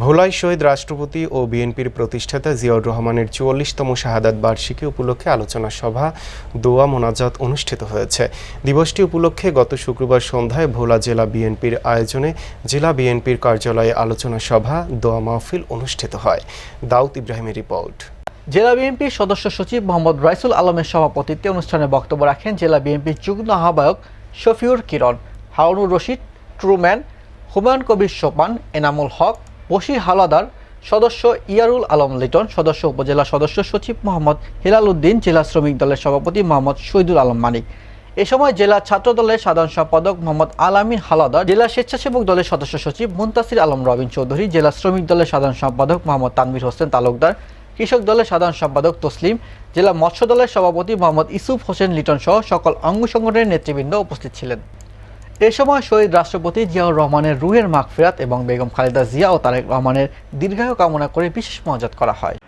ভোলায় শহীদ রাষ্ট্রপতি ও বিএনপির প্রতিষ্ঠাতা জিয়াউর রহমানের চুয়াল্লিশতম শাহাদাত বার্ষিকী উপলক্ষে আলোচনা সভা, দোয়া, মোনাজাত অনুষ্ঠিত হয়েছে। দিবসটি উপলক্ষে গত শুক্রবার সন্ধ্যায় ভোলা জেলা বিএনপির আয়োজনে জেলা বিএনপির কার্যালয়ে আলোচনা সভা, দোয়া মাহফিল অনুষ্ঠিত হয়। দাউদ ইব্রাহিমের রিপোর্ট। জেলা বিএনপির সদস্য সচিব মোহাম্মদ রাইসুল আলমের সভাপতিত্বে অনুষ্ঠানে বক্তব্য রাখেন জেলা বিএনপির যুগ্ম আহ্বায়ক শফিউর কিরণ, হারুনুর রশিদ, ট্রুম্যান, হুমায়ুন কবির সোপান এনামুল হক বশির হালাদার সদস্য ইয়ারুল আলম লিটন, সদস্য উপজেলা সদস্য সচিব মোহাম্মদ হিলাল উদ্দিন জেলা শ্রমিক দলের সভাপতি মোহাম্মদ শহীদুল আলম মানিক। এ সময় জেলা ছাত্র দলের সাধারণ সম্পাদক মোহাম্মদ আলামিন হালাদার, জেলা স্বেচ্ছাসেবক দলের সদস্য সচিব মুন্তাসির আলম, রবিন চৌধুরী, জেলা শ্রমিক দলের সাধারণ সম্পাদক মোহাম্মদ তানভীর হোসেন তালুকদার, কৃষক দলের সাধারণ সম্পাদক তসলিম, জেলা মৎস্য দলের সভাপতি মোহাম্মদ ইসুফ হোসেন লিটন সহ সকল অঙ্গ সংগঠনের নেতৃবৃন্দ উপস্থিত ছিলেন। এ সময় শহীদ রাষ্ট্রপতি জিয়াউর রহমানের রুহের মাগফিরাত এবং বেগম খালেদা জিয়া ও তারেক রহমানের দীর্ঘায়ু কামনা করে বিশেষ মজাদ করা হয়।